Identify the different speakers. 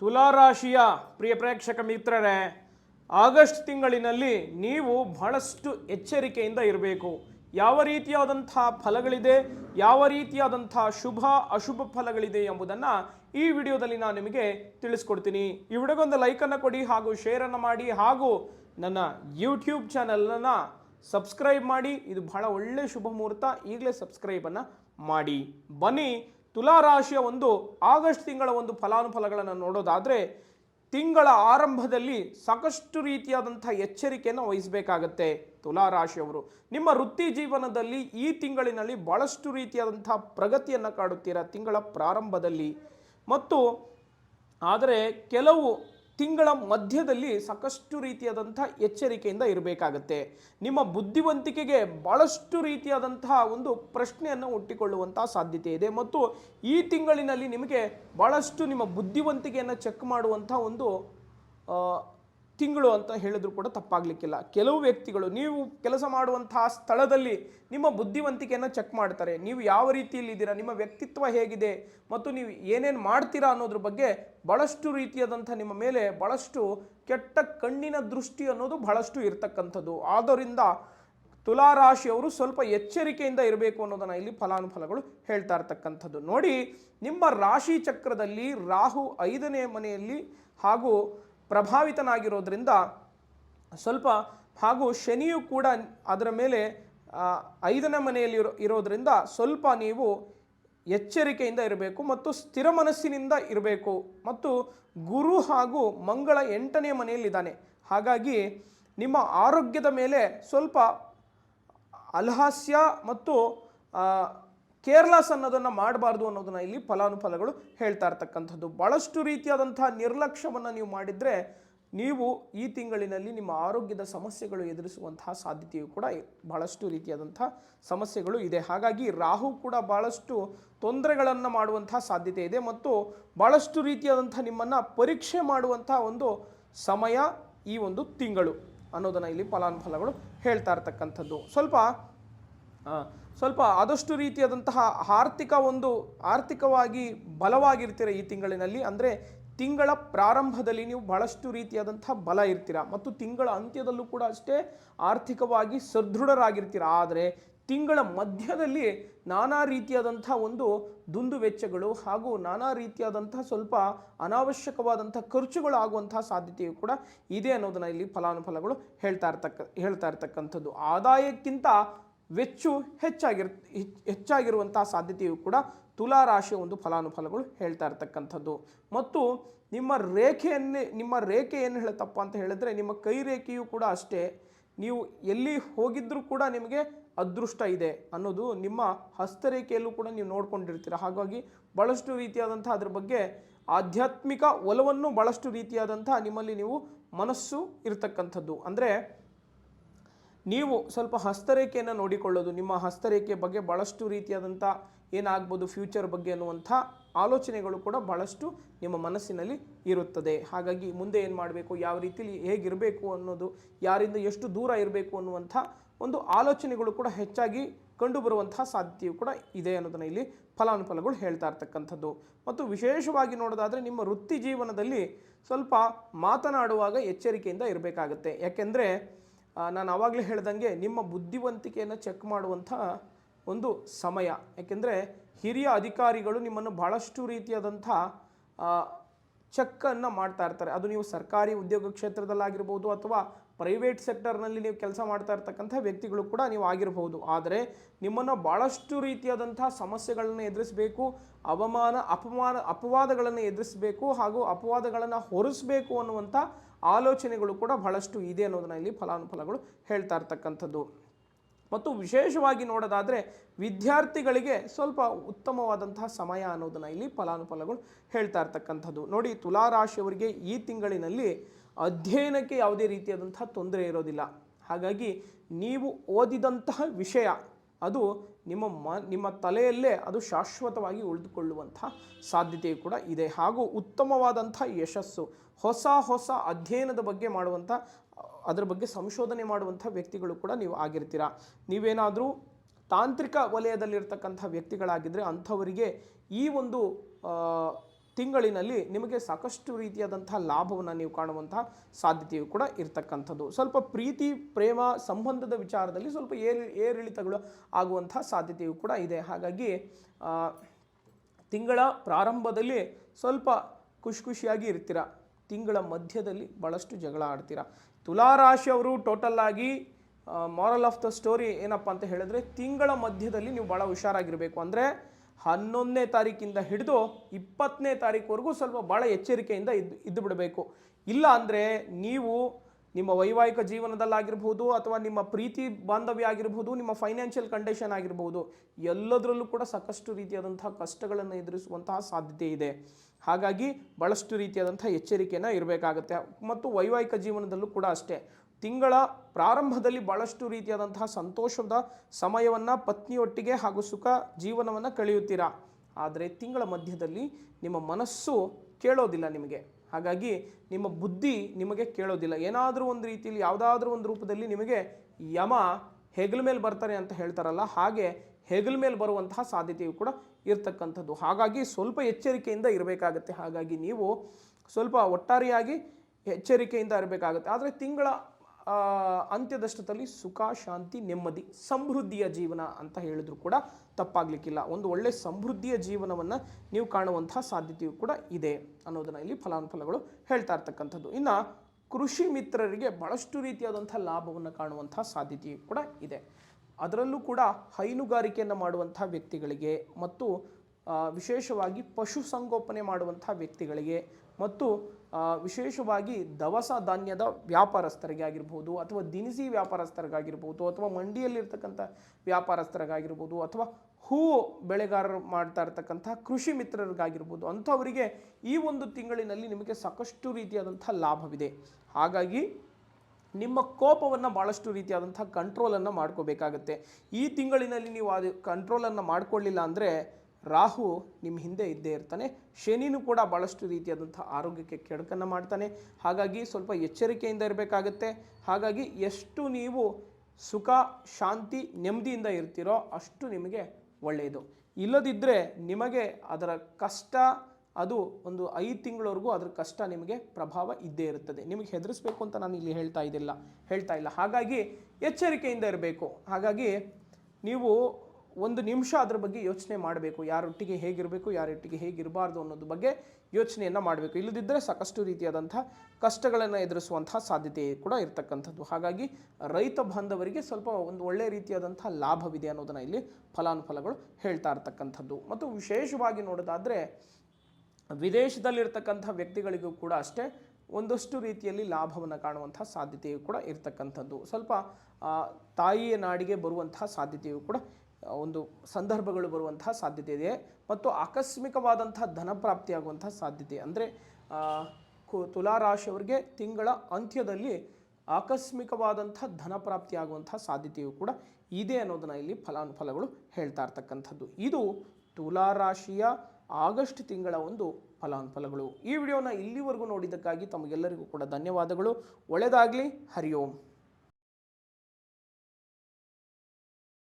Speaker 1: ತುಲಾರಾಶಿಯ ಪ್ರಿಯ ಪ್ರೇಕ್ಷಕ ಮಿತ್ರರೇ, ಆಗಸ್ಟ್ ತಿಂಗಳಿನಲ್ಲಿ ನೀವು ಬಹಳಷ್ಟು ಎಚ್ಚರಿಕೆಯಿಂದ ಇರಬೇಕು. ಯಾವ ರೀತಿಯಾದಂಥ ಫಲಗಳಿದೆ, ಯಾವ ರೀತಿಯಾದಂಥ ಶುಭ, ಅಶುಭ ಫಲಗಳಿದೆ ಎಂಬುದನ್ನು ಈ ವಿಡಿಯೋದಲ್ಲಿ ನಾನು ನಿಮಗೆ ತಿಳಿಸ್ಕೊಡ್ತೀನಿ. ಈ ವಿಡಿಯೋಗೊಂದು ಲೈಕನ್ನು ಕೊಡಿ ಹಾಗೂ ಶೇರನ್ನು ಮಾಡಿ ಹಾಗೂ ನನ್ನ ಯೂಟ್ಯೂಬ್ ಚಾನಲನ್ನು ಸಬ್ಸ್ಕ್ರೈಬ್ ಮಾಡಿ. ಇದು ಬಹಳ ಒಳ್ಳೆಯ ಶುಭ ಮುಹೂರ್ತ, ಈಗಲೇ ಸಬ್ಸ್ಕ್ರೈಬನ್ನು ಮಾಡಿ. ಬನ್ನಿ ತುಲಾ ರಾಶಿಯ ಒಂದು ಆಗಸ್ಟ್ ತಿಂಗಳ ಒಂದು ಫಲಾನುಫಲಗಳನ್ನು ನೋಡೋದಾದರೆ, ತಿಂಗಳ ಆರಂಭದಲ್ಲಿ ಸಾಕಷ್ಟು ರೀತಿಯಾದಂಥ ಎಚ್ಚರಿಕೆಯನ್ನು ವಹಿಸಬೇಕಾಗತ್ತೆ ತುಲಾ ರಾಶಿಯವರು ನಿಮ್ಮ ವೃತ್ತಿ ಜೀವನದಲ್ಲಿ ಈ ತಿಂಗಳಿನಲ್ಲಿ ಬಹಳಷ್ಟು ರೀತಿಯಾದಂಥ ಪ್ರಗತಿಯನ್ನು ಕಾಡುತ್ತೀರ ತಿಂಗಳ ಪ್ರಾರಂಭದಲ್ಲಿ? ಮತ್ತು, ಆದರೆ ಕೆಲವು ತಿಂಗಳ ಮಧ್ಯದಲ್ಲಿ ಸಾಕಷ್ಟು ರೀತಿಯಾದಂಥ ಎಚ್ಚರಿಕೆಯಿಂದ ಇರಬೇಕಾಗತ್ತೆ. ನಿಮ್ಮ ಬುದ್ಧಿವಂತಿಕೆಗೆ ಭಾಳಷ್ಟು ರೀತಿಯಾದಂತಹ ಒಂದು ಪ್ರಶ್ನೆಯನ್ನು ಹುಟ್ಟಿಕೊಳ್ಳುವಂತಹ ಸಾಧ್ಯತೆ ಇದೆ. ಮತ್ತು ಈ ತಿಂಗಳಿನಲ್ಲಿ ನಿಮಗೆ ಭಾಳಷ್ಟು ನಿಮ್ಮ ಬುದ್ಧಿವಂತಿಕೆಯನ್ನು ಚೆಕ್ ಮಾಡುವಂಥ ಒಂದು ತಿಂಗಳು ಅಂತ ಹೇಳಿದ್ರು ಕೂಡ ತಪ್ಪಾಗಲಿಕ್ಕಿಲ್ಲ. ಕೆಲವು ವ್ಯಕ್ತಿಗಳು ನೀವು ಕೆಲಸ ಮಾಡುವಂತಹ ಸ್ಥಳದಲ್ಲಿ ನಿಮ್ಮ ಬುದ್ಧಿವಂತಿಕೆಯನ್ನು ಚೆಕ್ ಮಾಡ್ತಾರೆ. ನೀವು ಯಾವ ರೀತಿಯಲ್ಲಿ ಇದ್ದೀರಾ, ನಿಮ್ಮ ವ್ಯಕ್ತಿತ್ವ ಹೇಗಿದೆ ಮತ್ತು ನೀವು ಏನೇನು ಮಾಡ್ತೀರಾ ಅನ್ನೋದ್ರ ಬಗ್ಗೆ ಭಾಳಷ್ಟು ರೀತಿಯಾದಂಥ ನಿಮ್ಮ ಮೇಲೆ ಭಾಳಷ್ಟು ಕೆಟ್ಟ ಕಣ್ಣಿನ ದೃಷ್ಟಿ ಅನ್ನೋದು ಬಹಳಷ್ಟು ಇರತಕ್ಕಂಥದ್ದು. ಆದ್ದರಿಂದ ತುಲಾರಾಶಿಯವರು ಸ್ವಲ್ಪ ಎಚ್ಚರಿಕೆಯಿಂದ ಇರಬೇಕು ಅನ್ನೋದನ್ನು ಇಲ್ಲಿ ಫಲಾನುಫಲಗಳು ಹೇಳ್ತಾ ಇರ್ತಕ್ಕಂಥದ್ದು. ನೋಡಿ, ನಿಮ್ಮ ರಾಶಿ ಚಕ್ರದಲ್ಲಿ ರಾಹು ಐದನೇ ಮನೆಯಲ್ಲಿ ಹಾಗೂ ಪ್ರಭಾವಿತನಾಗಿರೋದ್ರಿಂದ ಸ್ವಲ್ಪ ಹಾಗೂ ಶನಿಯು ಕೂಡ ಅದರ ಮೇಲೆ ಐದನೇ ಮನೆಯಲ್ಲಿ ಇರೋ, ಇರೋದ್ರಿಂದ ಸ್ವಲ್ಪ ನೀವು ಎಚ್ಚರಿಕೆಯಿಂದ ಇರಬೇಕು ಮತ್ತು ಸ್ಥಿರ ಮನಸ್ಸಿನಿಂದ ಇರಬೇಕು ಮತ್ತು ಗುರು ಹಾಗೂ ಮಂಗಳ ಎಂಟನೇ ಮನೆಯಲ್ಲಿದ್ದಾನೆ. ಹಾಗಾಗಿ ನಿಮ್ಮ ಆರೋಗ್ಯದ ಮೇಲೆ ಸ್ವಲ್ಪ ಅಲ್ಹಾಸ್ಯ ಮತ್ತು ಕೇರ್ಲೆಸ್ ಅನ್ನೋದನ್ನು ಮಾಡಬಾರ್ದು ಅನ್ನೋದನ್ನು ಇಲ್ಲಿ ಫಲಾನುಫಲಗಳು ಹೇಳ್ತಾ ಇರ್ತಕ್ಕಂಥದ್ದು. ಭಾಳಷ್ಟು ರೀತಿಯಾದಂತಹ ನಿರ್ಲಕ್ಷ್ಯವನ್ನು ನೀವು ಮಾಡಿದರೆ ನೀವು ಈ ತಿಂಗಳಿನಲ್ಲಿ ನಿಮ್ಮ ಆರೋಗ್ಯದ ಸಮಸ್ಯೆಗಳು ಎದುರಿಸುವಂತಹ ಸಾಧ್ಯತೆಯು ಕೂಡ ಬಹಳಷ್ಟು ರೀತಿಯಾದಂಥ ಸಮಸ್ಯೆಗಳು ಇದೆ. ಹಾಗಾಗಿ ರಾಹು ಕೂಡ ಭಾಳಷ್ಟು ತೊಂದರೆಗಳನ್ನು ಮಾಡುವಂತಹ ಸಾಧ್ಯತೆ ಇದೆ ಮತ್ತು ಭಾಳಷ್ಟು ರೀತಿಯಾದಂಥ ನಿಮ್ಮನ್ನು ಪರೀಕ್ಷೆ ಮಾಡುವಂಥ ಒಂದು ಸಮಯ ಈ ಒಂದು ತಿಂಗಳು ಅನ್ನೋದನ್ನು ಇಲ್ಲಿ ಫಲಾನುಫಲಗಳು ಹೇಳ್ತಾ ಇರ್ತಕ್ಕಂಥದ್ದು. ಸ್ವಲ್ಪ ಸ್ವಲ್ಪ ಆದಷ್ಟು ರೀತಿಯಾದಂತಹ ಆರ್ಥಿಕ ಒಂದು ಆರ್ಥಿಕವಾಗಿ ಬಲವಾಗಿರ್ತೀರ ಈ ತಿಂಗಳಿನಲ್ಲಿ. ಅಂದರೆ ತಿಂಗಳ ಪ್ರಾರಂಭದಲ್ಲಿ ನೀವು ಬಹಳಷ್ಟು ರೀತಿಯಾದಂಥ ಬಲ ಇರ್ತೀರ. ಮತ್ತು ತಿಂಗಳ ಅಂತ್ಯದಲ್ಲೂ ಕೂಡ ಅಷ್ಟೇ ಆರ್ಥಿಕವಾಗಿ ಸದೃಢರಾಗಿರ್ತೀರ. ಆದರೆ ತಿಂಗಳ ಮಧ್ಯದಲ್ಲಿ ನಾನಾ ರೀತಿಯಾದಂಥ ಒಂದು ದುಂದು ವೆಚ್ಚಗಳು ಹಾಗೂ ನಾನಾ ರೀತಿಯಾದಂಥ ಸ್ವಲ್ಪ ಅನಾವಶ್ಯಕವಾದಂಥ ಖರ್ಚುಗಳು ಆಗುವಂತಹ ಸಾಧ್ಯತೆಯು ಕೂಡ ಇದೆ ಅನ್ನೋದನ್ನ ಇಲ್ಲಿ ಫಲಾನುಫಲಗಳು ಹೇಳ್ತಾ ಇರ್ತಕ್ಕ, ಹೇಳ್ತಾ ಇರ್ತಕ್ಕಂಥದ್ದು. ಆದಾಯಕ್ಕಿಂತ ವೆಚ್ಚು ಹೆಚ್ಚಾಗಿರ್ ಹೆಚ್ಚಾಗಿರುವಂಥ ಸಾಧ್ಯತೆಯು ಕೂಡ ತುಲಾ ರಾಶಿಯ ಒಂದು ಫಲಾನುಫಲಗಳು ಹೇಳ್ತಾ ಇರ್ತಕ್ಕಂಥದ್ದು. ಮತ್ತು ನಿಮ್ಮ ರೇಖೆಯನ್ನೇ, ನಿಮ್ಮ ರೇಖೆ ಏನು ಹೇಳುತ್ತಪ್ಪ ಅಂತ ಹೇಳಿದ್ರೆ ನಿಮ್ಮ ಕೈ ರೇಖೆಯು ಕೂಡ ಅಷ್ಟೇ. ನೀವು ಎಲ್ಲಿ ಹೋಗಿದ್ರೂ ಕೂಡ ನಿಮಗೆ ಅದೃಷ್ಟ ಇದೆ ಅನ್ನೋದು ನಿಮ್ಮ ಹಸ್ತರೇಖೆಯಲ್ಲೂ ಕೂಡ ನೀವು ನೋಡ್ಕೊಂಡಿರ್ತೀರ. ಹಾಗಾಗಿ ಭಾಳಷ್ಟು ರೀತಿಯಾದಂಥ ಅದ್ರ ಬಗ್ಗೆ ಆಧ್ಯಾತ್ಮಿಕ ಒಲವನ್ನು ಭಾಳಷ್ಟು ರೀತಿಯಾದಂಥ ನಿಮ್ಮಲ್ಲಿ ನೀವು ಮನಸ್ಸು ಇರತಕ್ಕಂಥದ್ದು. ಅಂದರೆ ನೀವು ಸ್ವಲ್ಪ ಹಸ್ತರೇಖೆಯನ್ನು ನೋಡಿಕೊಳ್ಳೋದು, ನಿಮ್ಮ ಹಸ್ತರೇಖೆ ಬಗ್ಗೆ ಭಾಳಷ್ಟು ರೀತಿಯಾದಂಥ ಏನಾಗ್ಬೋದು ಫ್ಯೂಚರ್ ಬಗ್ಗೆ ಅನ್ನುವಂಥ ಆಲೋಚನೆಗಳು ಕೂಡ ಭಾಳಷ್ಟು ನಿಮ್ಮ ಮನಸ್ಸಿನಲ್ಲಿ ಇರುತ್ತದೆ. ಹಾಗಾಗಿ ಮುಂದೆ ಏನು ಮಾಡಬೇಕು, ಯಾವ ರೀತಿಯಲ್ಲಿ ಹೇಗಿರಬೇಕು ಅನ್ನೋದು, ಯಾರಿಂದ ಎಷ್ಟು ದೂರ ಇರಬೇಕು ಅನ್ನುವಂಥ ಒಂದು ಆಲೋಚನೆಗಳು ಕೂಡ ಹೆಚ್ಚಾಗಿ ಕಂಡುಬರುವಂತಹ ಸಾಧ್ಯತೆಯು ಕೂಡ ಇದೆ ಅನ್ನೋದನ್ನು ಇಲ್ಲಿ ಫಲಾನುಫಲಗಳು ಹೇಳ್ತಾ ಇರ್ತಕ್ಕಂಥದ್ದು. ಮತ್ತು ವಿಶೇಷವಾಗಿ ನೋಡೋದಾದರೆ ನಿಮ್ಮ ವೃತ್ತಿ ಜೀವನದಲ್ಲಿ ಸ್ವಲ್ಪ ಮಾತನಾಡುವಾಗ ಎಚ್ಚರಿಕೆಯಿಂದ ಇರಬೇಕಾಗತ್ತೆ. ಯಾಕೆಂದರೆ ನಾನು ಆವಾಗಲೇ ಹೇಳ್ದಂಗೆ ನಿಮ್ಮ ಬುದ್ಧಿವಂತಿಕೆಯನ್ನು ಚೆಕ್ ಮಾಡುವಂಥ ಒಂದು ಸಮಯ. ಯಾಕೆಂದರೆ ಹಿರಿಯ ಅಧಿಕಾರಿಗಳು ನಿಮ್ಮನ್ನು ಭಾಳಷ್ಟು ರೀತಿಯಾದಂಥ ಚೆಕ್ಕನ್ನು ಮಾಡ್ತಾ ಇರ್ತಾರೆ. ಅದು ನೀವು ಸರ್ಕಾರಿ ಉದ್ಯೋಗ ಕ್ಷೇತ್ರದಲ್ಲಾಗಿರ್ಬೋದು ಅಥವಾ ಪ್ರೈವೇಟ್ ಸೆಕ್ಟರ್ನಲ್ಲಿ ನೀವು ಕೆಲಸ ಮಾಡ್ತಾ ಇರ್ತಕ್ಕಂಥ ವ್ಯಕ್ತಿಗಳು ಕೂಡ ನೀವು ಆಗಿರ್ಬೋದು. ಆದರೆ ನಿಮ್ಮನ್ನು ಭಾಳಷ್ಟು ರೀತಿಯಾದಂಥ ಸಮಸ್ಯೆಗಳನ್ನು ಎದುರಿಸಬೇಕು, ಅವಮಾನ, ಅಪಮಾನ, ಅಪವಾದಗಳನ್ನು ಎದುರಿಸಬೇಕು ಹಾಗೂ ಅಪವಾದಗಳನ್ನು ಹೊರಿಸಬೇಕು ಅನ್ನುವಂಥ ಆಲೋಚನೆಗಳು ಕೂಡ ಬಹಳಷ್ಟು ಇದೆ ಅನ್ನೋದನ್ನ ಇಲ್ಲಿ ಫಲಾನುಫಲಗಳು ಹೇಳ್ತಾ ಇರ್ತಕ್ಕಂಥದ್ದು. ಮತ್ತು ವಿಶೇಷವಾಗಿ ನೋಡೋದಾದರೆ ವಿದ್ಯಾರ್ಥಿಗಳಿಗೆ ಸ್ವಲ್ಪ ಉತ್ತಮವಾದಂತಹ ಸಮಯ ಅನ್ನೋದನ್ನು ಇಲ್ಲಿ ಫಲಾನುಫಲಗಳು ಹೇಳ್ತಾ ಇರ್ತಕ್ಕಂಥದ್ದು. ನೋಡಿ, ತುಲಾರಾಶಿಯವರಿಗೆ ಈ ತಿಂಗಳಿನಲ್ಲಿ ಅಧ್ಯಯನಕ್ಕೆ ಯಾವುದೇ ರೀತಿಯಾದಂತಹ ತೊಂದರೆ ಇರೋದಿಲ್ಲ. ಹಾಗಾಗಿ ನೀವು ಓದಿದಂತಹ ವಿಷಯ, ಅದು ನಿಮ್ಮ ಮ, ನಿಮ್ಮ ತಲೆಯಲ್ಲೇ ಅದು ಶಾಶ್ವತವಾಗಿ ಉಳಿದುಕೊಳ್ಳುವಂಥ ಸಾಧ್ಯತೆಯು ಕೂಡ ಇದೆ. ಹಾಗೂ ಉತ್ತಮವಾದಂಥ ಯಶಸ್ಸು ಹೊಸ ಹೊಸ ಅಧ್ಯಯನದ ಬಗ್ಗೆ ಮಾಡುವಂಥ, ಅದರ ಬಗ್ಗೆ ಸಂಶೋಧನೆ ಮಾಡುವಂಥ ವ್ಯಕ್ತಿಗಳು ಕೂಡ ನೀವು ಆಗಿರ್ತೀರ. ನೀವೇನಾದರೂ ತಾಂತ್ರಿಕ ವಲಯದಲ್ಲಿರ್ತಕ್ಕಂಥ ವ್ಯಕ್ತಿಗಳಾಗಿದ್ದರೆ ಅಂಥವರಿಗೆ ಈ ಒಂದು ತಿಂಗಳಿನಲ್ಲಿ ನಿಮಗೆ ಸಾಕಷ್ಟು ರೀತಿಯಾದಂಥ ಲಾಭವನ್ನು ನೀವು ಕಾಣುವಂಥ ಸಾಧ್ಯತೆಯು ಕೂಡ ಇರತಕ್ಕಂಥದ್ದು. ಸ್ವಲ್ಪ ಪ್ರೀತಿ, ಪ್ರೇಮ ಸಂಬಂಧದ ವಿಚಾರದಲ್ಲಿ ಸ್ವಲ್ಪ ಏರಿ, ಏರಿಳಿತಗಳು ಆಗುವಂಥ ಸಾಧ್ಯತೆಯು ಕೂಡ ಇದೆ. ಹಾಗಾಗಿ ತಿಂಗಳ ಪ್ರಾರಂಭದಲ್ಲಿ ಸ್ವಲ್ಪ ಖುಷಿ ಖುಷಿಯಾಗಿ ಇರ್ತೀರ. ತಿಂಗಳ ಮಧ್ಯದಲ್ಲಿ ಭಾಳಷ್ಟು ಜಗಳ ಆಡ್ತೀರ? ತುಲಾರಾಶಿಯವರು ಟೋಟಲ್ ಆಗಿ ಮಾರಲ್ ಆಫ್ ದ ಸ್ಟೋರಿ ಏನಪ್ಪ ಅಂತ ಹೇಳಿದ್ರೆ ತಿಂಗಳ ಮಧ್ಯದಲ್ಲಿ ನೀವು ಭಾಳ ಹುಷಾರಾಗಿರಬೇಕು. ಅಂದರೆ ಹನ್ನೊಂದನೇ ತಾರೀಕಿಂದ ಹಿಡಿದು ಇಪ್ಪತ್ತನೇ ತಾರೀಕುವರೆಗೂ ಸ್ವಲ್ಪ ಭಾಳ ಎಚ್ಚರಿಕೆಯಿಂದ ಇದ್ದು ಇದ್ದು ಬಿಡಬೇಕು ಇಲ್ಲ ಅಂದರೆ ನೀವು ನಿಮ್ಮ ವೈವಾಹಿಕ ಜೀವನದಲ್ಲಾಗಿರ್ಬೋದು ಅಥವಾ ನಿಮ್ಮ ಪ್ರೀತಿ ಬಾಂಧವ್ಯ ಆಗಿರ್ಬೋದು ನಿಮ್ಮ ಫೈನಾನ್ಷಿಯಲ್ ಕಂಡೀಷನ್ ಆಗಿರ್ಬೋದು ಎಲ್ಲದರಲ್ಲೂ ಕೂಡ ಸಾಕಷ್ಟು ರೀತಿಯಾದಂತಹ ಕಷ್ಟಗಳನ್ನು ಎದುರಿಸುವಂತಹ ಸಾಧ್ಯತೆ ಇದೆ. ಹಾಗಾಗಿ ಭಾಳಷ್ಟು ರೀತಿಯಾದಂಥ ಎಚ್ಚರಿಕೆಯನ್ನು ಇರಬೇಕಾಗುತ್ತೆ. ಮತ್ತು ವೈವಾಹಿಕ ಜೀವನದಲ್ಲೂ ಕೂಡ ಅಷ್ಟೇ. ತಿಂಗಳ ಪ್ರಾರಂಭದಲ್ಲಿ ಭಾಳಷ್ಟು ರೀತಿಯಾದಂತಹ ಸಂತೋಷದ ಸಮಯವನ್ನು ಪತ್ನಿಯೊಟ್ಟಿಗೆ ಹಾಗೂ ಸುಖ ಜೀವನವನ್ನು ಕಳೆಯುತ್ತೀರಾ? ಆದರೆ ತಿಂಗಳ ಮಧ್ಯದಲ್ಲಿ ನಿಮ್ಮ ಮನಸ್ಸು ಕೇಳೋದಿಲ್ಲ ನಿಮಗೆ. ಹಾಗಾಗಿ ನಿಮ್ಮ ಬುದ್ಧಿ ನಿಮಗೆ ಕೇಳೋದಿಲ್ಲ. ಏನಾದರೂ ಒಂದು ರೀತಿಯಲ್ಲಿ ಯಾವುದಾದ್ರೂ ಒಂದು ರೂಪದಲ್ಲಿ ನಿಮಗೆ ಯಮ ಹೆಗಲ ಮೇಲೆ ಬರ್ತಾರೆ ಅಂತ ಹೇಳ್ತಾರಲ್ಲ, ಹಾಗೆ ಹೆಗಲ ಮೇಲೆ ಬರುವಂತಹ ಸಾಧ್ಯತೆಯು ಕೂಡ ಇರ್ತಕ್ಕಂಥದ್ದು. ಹಾಗಾಗಿ ಸ್ವಲ್ಪ ಎಚ್ಚರಿಕೆಯಿಂದ ಇರಬೇಕಾಗತ್ತೆ. ಹಾಗಾಗಿ ನೀವು ಸ್ವಲ್ಪ ಒಟ್ಟಾರೆಯಾಗಿ ಎಚ್ಚರಿಕೆಯಿಂದ ಇರಬೇಕಾಗುತ್ತೆ. ಆದರೆ ತಿಂಗಳ ಅಂತ್ಯದಷ್ಟದಲ್ಲಿ ಸುಖ, ಶಾಂತಿ, ನೆಮ್ಮದಿ, ಸಮೃದ್ಧಿಯ ಜೀವನ ಅಂತ ಹೇಳಿದ್ರು ಕೂಡ ತಪ್ಪಾಗ್ಲಿಕ್ಕಿಲ್ಲ. ಒಂದು ಒಳ್ಳೆ ಸಮೃದ್ಧಿಯ ಜೀವನವನ್ನು ನೀವು ಕಾಣುವಂತಹ ಸಾಧ್ಯತೆಯು ಕೂಡ ಇದೆ ಅನ್ನೋದನ್ನು ಇಲ್ಲಿ ಫಲಾನುಫಲಗಳು ಹೇಳ್ತಾ ಇರ್ತಕ್ಕಂಥದ್ದು. ಇನ್ನು ಕೃಷಿ ಮಿತ್ರರಿಗೆ ಬಹಳಷ್ಟು ರೀತಿಯಾದಂಥ ಲಾಭವನ್ನು ಕಾಣುವಂತಹ ಸಾಧ್ಯತೆಯು ಕೂಡ ಇದೆ. ಅದರಲ್ಲೂ ಕೂಡ ಹೈನುಗಾರಿಕೆಯನ್ನು ಮಾಡುವಂಥ ವ್ಯಕ್ತಿಗಳಿಗೆ ಮತ್ತು ವಿಶೇಷವಾಗಿ ಪಶು ಸಂಗೋಪನೆ ಮಾಡುವಂಥ ವ್ಯಕ್ತಿಗಳಿಗೆ ಮತ್ತು ವಿಶೇಷವಾಗಿ ದವಸ ಧಾನ್ಯದ ವ್ಯಾಪಾರಸ್ಥರಿಗೆ ಆಗಿರ್ಬೋದು ಅಥವಾ ದಿನಸಿ ವ್ಯಾಪಾರಸ್ಥರಿಗಾಗಿರ್ಬೋದು ಅಥವಾ ಮಂಡಿಯಲ್ಲಿರ್ತಕ್ಕಂಥ ವ್ಯಾಪಾರಸ್ಥರಿಗಾಗಿರ್ಬೋದು ಅಥವಾ ಹೂವು ಬೆಳೆಗಾರರು ಮಾಡ್ತಾ ಇರ್ತಕ್ಕಂಥ ಕೃಷಿ ಮಿತ್ರರಿಗಾಗಿರ್ಬೋದು ಅಂಥವರಿಗೆ ಈ ಒಂದು ತಿಂಗಳಿನಲ್ಲಿ ನಿಮಗೆ ಸಾಕಷ್ಟು ರೀತಿಯಾದಂಥ ಲಾಭವಿದೆ. ಹಾಗಾಗಿ ನಿಮ್ಮ ಕೋಪವನ್ನು ಭಾಳಷ್ಟು ರೀತಿಯಾದಂಥ ಕಂಟ್ರೋಲನ್ನು ಮಾಡ್ಕೋಬೇಕಾಗತ್ತೆ. ಈ ತಿಂಗಳಿನಲ್ಲಿ ನೀವು ಅದು ಕಂಟ್ರೋಲನ್ನು ಮಾಡಿಕೊಳ್ಳಿಲ್ಲ ಅಂದರೆ ರಾಹು ನಿಮ್ಮ ಹಿಂದೆ ಇದ್ದೇ ಇರ್ತಾನೆ. ಶನಿನೂ ಕೂಡ ಭಾಳಷ್ಟು ರೀತಿಯಾದಂಥ ಆರೋಗ್ಯಕ್ಕೆ ಕೆಡಕನ್ನು ಮಾಡ್ತಾನೆ. ಹಾಗಾಗಿ ಸ್ವಲ್ಪ ಎಚ್ಚರಿಕೆಯಿಂದ ಇರಬೇಕಾಗತ್ತೆ. ಹಾಗಾಗಿ ಎಷ್ಟು ನೀವು ಸುಖ, ಶಾಂತಿ, ನೆಮ್ಮದಿಯಿಂದ ಇರ್ತೀರೋ ಅಷ್ಟು ನಿಮಗೆ ಒಳ್ಳೆಯದು. ಇಲ್ಲದಿದ್ದರೆ ನಿಮಗೆ ಅದರ ಕಷ್ಟ, ಅದು ಒಂದು ಐದು ತಿಂಗಳವರೆಗೂ ಅದರ ಕಷ್ಟ ನಿಮಗೆ ಪ್ರಭಾವ ಇದ್ದೇ ಇರುತ್ತದೆ ನಿಮಗೆ ಹೆದರಿಸ್ಬೇಕು ಅಂತ ನಾನು ಇಲ್ಲಿ ಹೇಳ್ತಾ ಇದ್ದಿಲ್ಲ, ಹೇಳ್ತಾ ಇಲ್ಲ. ಹಾಗಾಗಿ ಎಚ್ಚರಿಕೆಯಿಂದ ಇರಬೇಕು. ಹಾಗಾಗಿ ನೀವು ಒಂದು ನಿಮಿಷ ಅದ್ರ ಬಗ್ಗೆ ಯೋಚನೆ ಮಾಡಬೇಕು. ಯಾರೊಟ್ಟಿಗೆ ಹೇಗಿರಬೇಕು, ಯಾರೊಟ್ಟಿಗೆ ಹೇಗಿರಬಾರ್ದು ಅನ್ನೋದ್ರ ಬಗ್ಗೆ ಯೋಚನೆಯನ್ನು ಮಾಡಬೇಕು. ಇಲ್ಲದಿದ್ದರೆ ಸಾಕಷ್ಟು ರೀತಿಯಾದಂಥ ಕಷ್ಟಗಳನ್ನು ಎದುರಿಸುವಂತಹ ಸಾಧ್ಯತೆ ಕೂಡ ಇರತಕ್ಕಂಥದ್ದು. ಹಾಗಾಗಿ ರೈತ ಬಾಂಧವರಿಗೆ ಸ್ವಲ್ಪ ಒಂದು ಒಳ್ಳೆಯ ರೀತಿಯಾದಂಥ ಲಾಭವಿದೆ ಅನ್ನೋದನ್ನು ಇಲ್ಲಿ ಫಲಾನುಫಲಗಳು ಹೇಳ್ತಾ ಇರ್ತಕ್ಕಂಥದ್ದು. ಮತ್ತು ವಿಶೇಷವಾಗಿ ನೋಡೋದಾದರೆ ವಿದೇಶದಲ್ಲಿರ್ತಕ್ಕಂಥ ವ್ಯಕ್ತಿಗಳಿಗೂ ಕೂಡ ಅಷ್ಟೇ ಒಂದಷ್ಟು ರೀತಿಯಲ್ಲಿ ಲಾಭವನ್ನು ಕಾಣುವಂಥ ಸಾಧ್ಯತೆಯು ಕೂಡ ಇರತಕ್ಕಂಥದ್ದು. ಸ್ವಲ್ಪ ತಾಯಿಯ ನಾಡಿಗೆ ಬರುವಂತಹ ಸಾಧ್ಯತೆಯು ಕೂಡ ಒಂದು ಸಂದರ್ಭಗಳು ಬರುವಂತಹ ಸಾಧ್ಯತೆ ಇದೆ ಮತ್ತು ಆಕಸ್ಮಿಕವಾದಂತಹ ಧನ ಪ್ರಾಪ್ತಿಯಾಗುವಂತಹ ಸಾಧ್ಯತೆ. ಅಂದರೆ ತುಲಾರಾಶಿಯವರಿಗೆ ತಿಂಗಳ ಅಂತ್ಯದಲ್ಲಿ ಆಕಸ್ಮಿಕವಾದಂಥ ಧನ ಪ್ರಾಪ್ತಿಯಾಗುವಂಥ ಸಾಧ್ಯತೆಯು ಕೂಡ ಇದೆ ಅನ್ನೋದನ್ನು ಇಲ್ಲಿ ಫಲಾನುಫಲಗಳು ಹೇಳ್ತಾ ಇರ್ತಕ್ಕಂಥದ್ದು. ಇದು ತುಲಾರಾಶಿಯ ಆಗಸ್ಟ್ ತಿಂಗಳ ಒಂದು ಫಲಾನುಫಲಗಳು. ಈ ವಿಡಿಯೋನ ಇಲ್ಲಿವರೆಗೂ ನೋಡಿದ್ದಕ್ಕಾಗಿ ತಮಗೆಲ್ಲರಿಗೂ ಕೂಡ ಧನ್ಯವಾದಗಳು. ಒಳ್ಳೆಯದಾಗಲಿ. ಹರಿ